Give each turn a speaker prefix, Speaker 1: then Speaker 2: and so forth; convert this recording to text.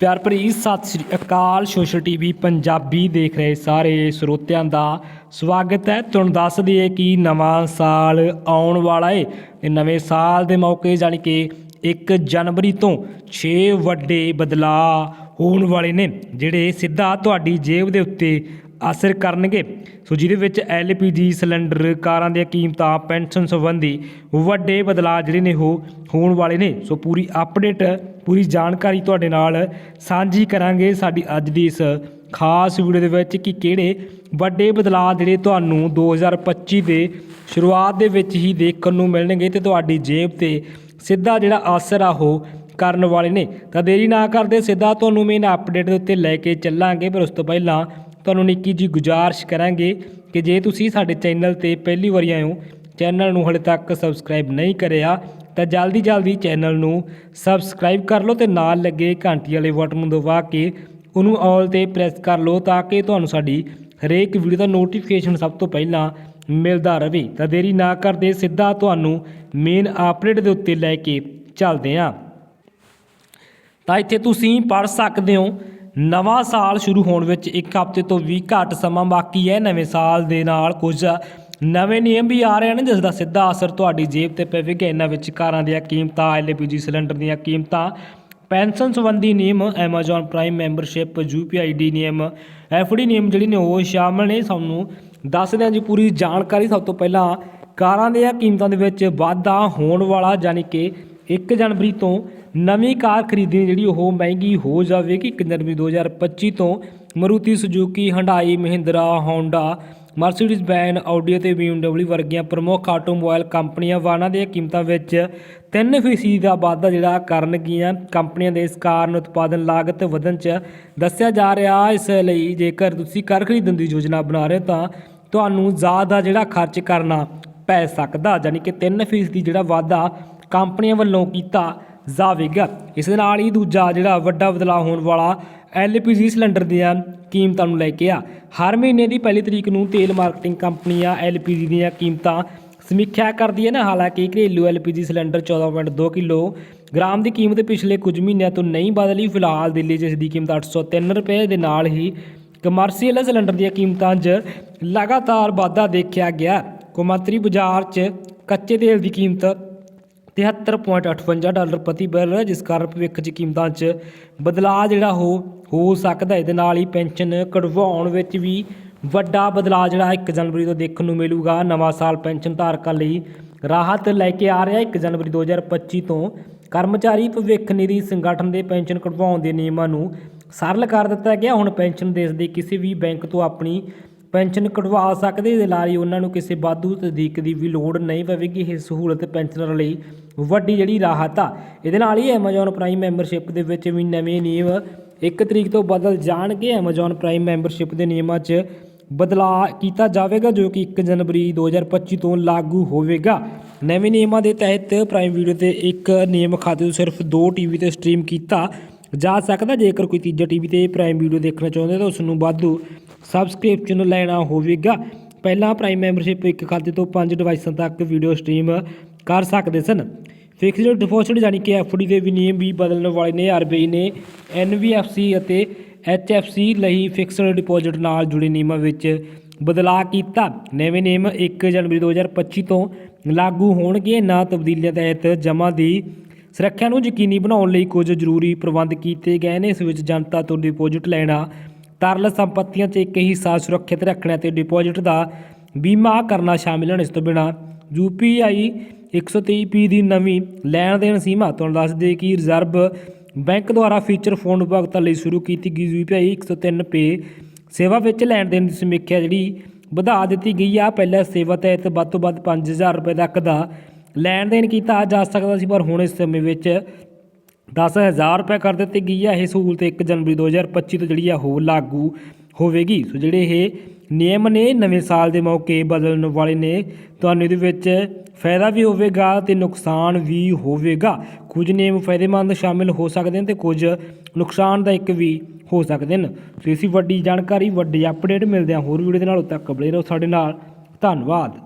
Speaker 1: ਪਿਆਰ ਭਰੀ ਸਤਿ ਸ੍ਰੀ ਅਕਾਲ, ਸੋਸ਼ਲ ਟੀਵੀ ਪੰਜਾਬੀ ਦੇਖ ਰਹੇ ਸਾਰੇ ਸਰੋਤਿਆਂ ਦਾ ਸਵਾਗਤ ਹੈ। ਤੁਹਾਨੂੰ ਦੱਸ ਦਈਏ ਕਿ ਨਵਾਂ ਸਾਲ ਆਉਣ ਵਾਲਾ ਏ। ਤੇ ਨਵੇਂ ਸਾਲ ਦੇ ਮੌਕੇ ਜਾਣੀ ਕਿ 1 ਜਨਵਰੀ ਤੋਂ 6 ਵੱਡੇ ਬਦਲਾਅ ਹੋਣ ਵਾਲੇ ਨੇ, ਜਿਹੜੇ ਸਿੱਧਾ ਤੁਹਾਡੀ ਜੇਬ ਦੇ ਉੱਤੇ ਅਸਰ ਕਰਨਗੇ। ਸੋ ਜਿਹਦੇ ਵਿੱਚ ਐਲਪੀਜੀ ਸਿਲੰਡਰ, ਕਾਰਾਂ ਦੀਆਂ ਕੀਮਤਾਂ, ਪੈਨਸ਼ਨ ਸੰਬੰਧੀ ਵੱਡੇ ਬਦਲਾਅ ਜਿਹੜੇ ਨੇ ਉਹ ਹੋਣ ਵਾਲੇ ਨੇ। ਸੋ ਪੂਰੀ ਅਪਡੇਟ ਪੂਰੀ ਜਾਣਕਾਰੀ ਤੁਹਾਡੇ ਨਾਲ ਸਾਂਝੀ ਕਰਾਂਗੇ ਸਾਡੀ ਅੱਜ ਦੀ ਇਸ ਖਾਸ ਵੀਡੀਓ ਦੇ ਵਿੱਚ ਕਿ ਕਿਹੜੇ ਵੱਡੇ ਬਦਲਾਅ ਜਿਹੜੇ ਤੁਹਾਨੂੰ 2025 ਦੇ ਸ਼ੁਰੂਆਤ ਦੇ ਵਿੱਚ ਹੀ ਦੇਖਣ ਨੂੰ ਮਿਲਣਗੇ ਤੇ ਤੁਹਾਡੀ ਜੇਬ ਤੇ ਸਿੱਧਾ ਜਿਹੜਾ ਅਸਰ ਆ ਉਹ ਕਰਨ ਵਾਲੇ ਨੇ। ਤਾਂ ਦੇਰੀ ਨਾ ਕਰਦੇ, ਸਿੱਧਾ ਤੁਹਾਨੂੰ ਮੇਨ ਅਪਡੇਟ ਦੇ ਉੱਤੇ ਲੈ ਕੇ ਚੱਲਾਂਗੇ, ਪਰ ਉਸ ਤੋਂ ਪਹਿਲਾਂ ਤੁਹਾਨੂੰ ਨਿੱਕੀ ਜੀ ਗੁਜ਼ਾਰਿਸ਼ ਕਰਾਂਗੇ ਕਿ ਜੇ ਤੁਸੀਂ ਸਾਡੇ ਚੈਨਲ ਤੇ ਪਹਿਲੀ ਵਾਰੀ ਆਏ ਹੋ ਚੈਨਲ ਨੂੰ ਹਲੇ ਤੱਕ ਸਬਸਕ੍ਰਾਈਬ ਨਹੀਂ ਕਰਿਆ, ਤਾਂ ਜਲਦੀ ਜਲਦੀ ਚੈਨਲ ਨੂੰ ਸਬਸਕ੍ਰਾਈਬ ਕਰ ਲਓ ਤੇ ਨਾਲ ਲੱਗੇ ਘੰਟੀ ਵਾਲੇ ਬਟਨ ਨੂੰ ਦਬਾ ਕੇ ਉਹਨੂੰ ਆਲ ਤੇ ਪ੍ਰੈਸ ਕਰ ਲਓ ਤਾਂ ਕਿ ਤੁਹਾਨੂੰ ਸਾਡੀ ਹਰੇਕ ਵੀਡੀਓ ਦਾ ਨੋਟੀਫਿਕੇਸ਼ਨ ਸਭ ਤੋਂ ਪਹਿਲਾਂ ਮਿਲਦਾ ਰਹੇ। ਤਾਂ ਦੇਰੀ ਨਾ ਕਰਦੇ, ਸਿੱਧਾ ਤੁਹਾਨੂੰ ਮੇਨ ਅਪਡੇਟ ਦੇ ਉੱਤੇ ਲੈ ਕੇ ਚੱਲਦੇ ਹਾਂ। ਤਾਂ ਇੱਥੇ ਤੁਸੀਂ ਪੜ੍ਹ ਸਕਦੇ ਹੋ, ਨਵਾਂ ਸਾਲ ਸ਼ੁਰੂ ਹੋਣ ਵਿੱਚ ਇੱਕ ਹਫ਼ਤੇ ਤੋਂ ਵੀ ਘੱਟ ਸਮਾਂ ਬਾਕੀ ਹੈ। ਨਵੇਂ ਸਾਲ ਦੇ ਨਾਲ ਕੁਝ ਨਵੇਂ ਨਿਯਮ ਵੀ ਆ ਰਹੇ ਨੇ ਜਿਸ ਦਾ ਸਿੱਧਾ ਅਸਰ ਤੁਹਾਡੀ ਜੇਬ ਤੇ ਪਵੇਗਾ ਇਹਨਾਂ ਵਿੱਚ ਕਾਰਾਂ ਦੀਆਂ ਕੀਮਤਾਂ, ਐਲਪੀਜੀ ਸਿਲੰਡਰ ਦੀਆਂ ਕੀਮਤਾਂ, ਪੈਨਸ਼ਨ ਸੰਬੰਧੀ ਨਿਯਮ, Amazon ਪ੍ਰਾਈਮ ਮੈਂਬਰਸ਼ਿਪ ਯੂਪੀਆਈਡੀ ਨਿਯਮ, ਐਫਡੀ ਨਿਯਮ ਜਿਹੜੇ ਨੇ ਉਹ ਸ਼ਾਮਲ ਨੇ। ਸਾਨੂੰ ਦੱਸਦੇ ਹਾਂ ਜੀ ਪੂਰੀ ਜਾਣਕਾਰੀ। ਸਭ ਤੋਂ ਪਹਿਲਾਂ ਕਾਰਾਂ ਦੀਆਂ ਕੀਮਤਾਂ ਦੇ ਵਿੱਚ ਵਾਧਾ ਹੋਣ ਵਾਲਾ, ਯਾਨੀ ਕਿ 1 ਜਨਵਰੀ ਤੋਂ ਨਵੀਂ ਕਾਰ ਖਰੀਦਣੀ ਜਿਹੜੀ ਉਹ ਮਹਿੰਗੀ ਹੋ ਜਾਵੇਗੀ। 1 ਜਨਵਰੀ 2025 ਤੋਂ Maruti Suzuki Hyundai Mahindra Honda Mercedes Benz Audi ਅਤੇ BMW ਵਰਗੀਆਂ ਪ੍ਰਮੁੱਖ ਆਟੋਮੋਬਾਈਲ ਕੰਪਨੀਆਂ ਵਾਹਨਾਂ ਦੀਆਂ ਕੀਮਤਾਂ ਵਿੱਚ 3% ਦਾ ਵਾਧਾ ਜਿਹੜਾ ਕਰਨਗੀਆਂ। ਕੰਪਨੀਆਂ ਦੇ ਇਸ ਕਾਰਨ ਉਤਪਾਦਨ ਲਾਗਤ ਵਧਣ 'ਚ ਦੱਸਿਆ ਜਾ ਰਿਹਾ। ਇਸ ਲਈ ਜੇਕਰ ਤੁਸੀਂ ਕਾਰ ਖਰੀਦਣ ਦੀ ਯੋਜਨਾ ਬਣਾ ਰਹੇ ਹੋ ਤਾਂ ਤੁਹਾਨੂੰ ਜ਼ਿਆਦਾ ਜਿਹੜਾ ਖਰਚ ਕਰਨਾ ਪੈ ਸਕਦਾ ਯਾਨੀ ਕਿ 3% ਦੀ ਜਿਹੜਾ ਵਾਧਾ ਕੰਪਨੀਆਂ ਵੱਲੋਂ ਕੀਤਾ ਜਾਵੇਗਾ। ਇਸ ਦੇ ਨਾਲ ਹੀ ਦੂਜਾ ਜਿਹੜਾ ਵੱਡਾ ਬਦਲਾਅ ਹੋਣ ਵਾਲਾ ਐਲਪੀਜੀ ਸਿਲੰਡਰ ਦੀਆਂ ਕੀਮਤਾਂ ਨੂੰ ਲੈ ਕੇ ਆ। ਹਰ ਮਹੀਨੇ ਦੀ ਪਹਿਲੀ ਤਰੀਕ ਨੂੰ ਤੇਲ ਮਾਰਕੀਟਿੰਗ ਕੰਪਨੀਆਂ ਐਲਪੀਜੀ ਦੀਆਂ ਕੀਮਤਾਂ ਸਮੀਖਿਆ ਕਰਦੀਆਂ ਨੇ। ਹਾਲਾਂਕਿ ਘਰੇਲੂ ਐਲਪੀਜੀ ਸਿਲੰਡਰ 14.2 ਕਿਲੋ ਗ੍ਰਾਮ ਦੀ ਕੀਮਤ ਪਿਛਲੇ ਕੁਝ ਮਹੀਨਿਆਂ ਤੋਂ ਨਹੀਂ ਬਦਲੀ। ਫਿਲਹਾਲ ਦਿੱਲੀ 'ਚ ਇਸ ਦੀ ਕੀਮਤ 803 ਰੁਪਏ ਦੇ ਨਾਲ ਹੀ ਕਮਰਸ਼ੀਅਲ ਸਿਲੰਡਰ ਦੀਆਂ ਕੀਮਤਾਂ 'ਚ ਲਗਾਤਾਰ ਵਾਧਾ ਦੇਖਿਆ ਗਿਆ। ਕੌਮਾਂਤਰੀ ਬਾਜ਼ਾਰ 'ਚ ਕੱਚੇ ਤੇਲ ਦੀ ਕੀਮਤ 73.58 ਡਾਲਰ ਪ੍ਰਤੀ ਬੈਰਲ ਹੈ ਜਿਸ ਕਾਰਨ ਭਵਿੱਖ 'ਚ ਕੀਮਤਾਂ 'ਚ ਬਦਲਾਅ ਜਿਹੜਾ ਹੋ ਹੋ ਸਕਦਾ ਇਹਦੇ ਨਾਲ ਹੀ ਪੈਨਸ਼ਨ ਕਢਵਾਉਣ ਵਿੱਚ ਵੀ ਵੱਡਾ ਬਦਲਾਅ ਜਿਹੜਾ 1 ਜਨਵਰੀ ਤੋਂ ਦੇਖਣ ਨੂੰ ਮਿਲੂਗਾ। ਨਵਾਂ ਸਾਲ ਪੈਨਸ਼ਨ ਧਾਰਕਾਂ ਲਈ ਰਾਹਤ ਲੈ ਕੇ ਆ ਰਿਹਾ 1 ਜਨਵਰੀ 2025 ਤੋਂ। ਕਰਮਚਾਰੀ ਭਵਿੱਖ ਨਿਧੀ ਸੰਗਠਨ ਦੇ ਪੈਨਸ਼ਨ ਕਢਵਾਉਣ ਦੇ ਨਿਯਮਾਂ ਨੂੰ ਸਰਲ ਕਰ ਦਿੱਤਾ ਗਿਆ। ਹੁਣ ਪੈਨਸ਼ਨ ਦੇਸ਼ ਦੇ ਕਿਸੇ ਵੀ ਬੈਂਕ ਤੋਂ ਆਪਣੀ ਪੈਨਸ਼ਨ ਕਢਵਾ ਸਕਦੇ। ਇਹਦੇ ਨਾਲ ਹੀ ਉਹਨਾਂ ਨੂੰ ਕਿਸੇ ਵਾਧੂ ਤਸਦੀਕ ਦੀ ਵੀ ਲੋੜ ਨਹੀਂ ਪਵੇਗੀ। ਇਹ ਸਹੂਲਤ ਪੈਨਸ਼ਨਰ ਲਈ ਵੱਡੀ ਜਿਹੜੀ ਰਾਹਤ ਆ। ਇਹਦੇ ਨਾਲ ਹੀ Amazon ਪ੍ਰਾਈਮ ਮੈਂਬਰਸ਼ਿਪ ਦੇ ਵਿੱਚ ਵੀ ਨਵੇਂ ਨਿਯਮ 1 ਤਰੀਕ ਤੋਂ ਬਦਲ ਜਾਣਗੇ। Amazon ਪ੍ਰਾਈਮ ਮੈਂਬਰਸ਼ਿਪ ਦੇ ਨਿਯਮਾਂ 'ਚ ਬਦਲਾਅ ਕੀਤਾ ਜਾਵੇਗਾ, ਜੋ ਕਿ 1 ਜਨਵਰੀ 2025 ਤੋਂ ਲਾਗੂ ਹੋਵੇਗਾ। ਨਵੇਂ ਨਿਯਮਾਂ ਦੇ ਤਹਿਤ ਪ੍ਰਾਈਮ ਵੀਡੀਓ ਤੇ ਇੱਕ ਨਿਯਮ ਖਾਤੇ ਤੋਂ ਸਿਰਫ 2 ਟੀਵੀ ਤੇ ਸਟ੍ਰੀਮ ਕੀਤਾ ਜਾ ਸਕਦਾ। ਜੇਕਰ ਕੋਈ ਤੀਜਾ ਟੀਵੀ ਤੇ ਪ੍ਰਾਈਮ ਵੀਡੀਓ ਦੇਖਣਾ ਚਾਹੁੰਦੇ ਤਾਂ ਉਸ ਨੂੰ ਵਾਧੂ ਸਬਸਕ੍ਰਿਪਸ਼ਨ ਲੈਣਾ ਹੋਵੇਗਾ। ਪਹਿਲਾਂ ਪ੍ਰਾਈਮ ਮੈਂਬਰਸ਼ਿਪ ਇੱਕ ਖਾਤੇ ਤੋਂ ਪੰਜ ਡਿਵਾਈਸਾਂ ਤੱਕ ਵੀਡੀਓ ਸਟ੍ਰੀਮ ਕਰ ਸਕਦੇ ਸਨ। ਫਿਕਸਡ ਡਿਪੋਜ਼ਿਟ ਯਾਨੀ ਕਿ ਐਫਡੀ ਦੇ ਵੀ ਨਿਯਮ ਵੀ ਬਦਲਣ ਵਾਲੇ ਨੇ ਆਰਬੀਆਈ ਨੇ ਐਨਬੀਐਫਸੀ ਅਤੇ ਐਚਐਫਸੀ ਲਈ ਫਿਕਸਡ ਡਿਪੋਜ਼ਿਟ ਨਾਲ ਜੁੜੇ ਨਿਯਮਾਂ ਵਿੱਚ ਬਦਲਾਅ ਕੀਤਾ। ਨਵੇਂ ਨਿਯਮ 1 ਜਨਵਰੀ 2025 ਤੋਂ ਲਾਗੂ ਹੋਣਗੇ। ਨਾ ਤਬਦੀਲੀਆਂ ਤਹਿਤ ਜਮ੍ਹਾਂ ਦੀ ਸੁਰੱਖਿਆ ਨੂੰ ਯਕੀਨੀ ਬਣਾਉਣ ਲਈ ਕੁਝ ਜ਼ਰੂਰੀ ਪ੍ਰਬੰਧ ਕੀਤੇ ਗਏ ਨੇ। ਇਸ ਵਿੱਚ ਜਨਤਾ ਤੋਂ ਡਿਪੋਜ਼ਿਟ ਲੈਣਾ, ਤਰਲ ਸੰਪਤੀਆਂ 'ਚ ਇੱਕ ਹਿੱਸਾ ਸੁਰੱਖਿਅਤ ਰੱਖਣਾ ਤੇ ਡਿਪੋਜ਼ਿਟ ਦਾ ਬੀਮਾ ਕਰਨਾ ਸ਼ਾਮਿਲ ਹਨ। ਇਸ ਤੋਂ ਬਿਨਾ ਯੂਪੀਆਈ 123P ਦੀ ਨਵੀਂ ਲੈਣ ਦੇਣ ਸੀਮਾ। ਤੁਹਾਨੂੰ ਦੱਸ ਦੇ ਕਿ ਰਿਜ਼ਰਵ ਬੈਂਕ ਦੁਆਰਾ ਫੀਚਰ ਫੋਨ ਉਪਭੋਗਤਾ ਲਈ ਸ਼ੁਰੂ ਕੀਤੀ ਗਈ ਯੂਪੀਆਈ 103P ਸੇਵਾ ਵਿੱਚ ਲੈਣ ਦੇਣ ਦੀ ਸਮੀਖਿਆ ਜਿਹੜੀ ਵਧਾ ਦਿੱਤੀ ਗਈ ਆ। ਪਹਿਲਾਂ ਸੇਵਾ ਤਹਿਤ ਵੱਧ ਤੋਂ ਵੱਧ 5000 ਰੁਪਏ ਤੱਕ ਦਾ ਲੈਣ ਦੇਣ ਕੀਤਾ ਜਾ ਸਕਦਾ ਸੀ, ਪਰ ਹੁਣ ਇਸ ਸਮੇਂ ਵਿੱਚ 10000 ਰੁਪਏ ਕਰ ਦਿੱਤੀ ਗਈ ਆ। ਇਹ ਸਹੂਲਤ 1 ਜਨਵਰੀ 2025 ਤੋਂ ਜਿਹੜੀ ਆ, ਉਹ ਲਾਗੂ ਹੋਵੇਗੀ। ਸੋ ਜਿਹੜੇ ਇਹ ਨਿਯਮ ਨੇ ਨਵੇਂ ਸਾਲ ਦੇ ਮੌਕੇ ਬਦਲਣ ਵਾਲੇ ਨੇ। ਤੁਹਾਨੂੰ ਇਹਦੇ ਵਿੱਚ ਫਾਇਦਾ ਵੀ ਹੋਵੇਗਾ ਤੇ ਨੁਕਸਾਨ ਵੀ ਹੋਵੇਗਾ। ਕੁਝ ਨਿਯਮ ਫਾਇਦੇਮੰਦ ਸ਼ਾਮਿਲ ਹੋ ਸਕਦੇ ਨੇ ਤੇ ਕੁਝ ਨੁਕਸਾਨਦਾਇਕ ਵੀ ਹੋ ਸਕਦੇ ਨੇ। ਸੋ ਇਸੀ ਵੱਡੀ ਜਾਣਕਾਰੀ, ਵੱਡੀ ਅਪਡੇਟ ਮਿਲਦੇ ਆ ਹੋਰ ਵੀਡੀਓ ਦੇ ਨਾਲ ਉਦੋਂ ਤੱਕ ਬਣੇ ਰਹੋ। ਸਾਡੇ ਨਾਲ, ਧੰਨਵਾਦ।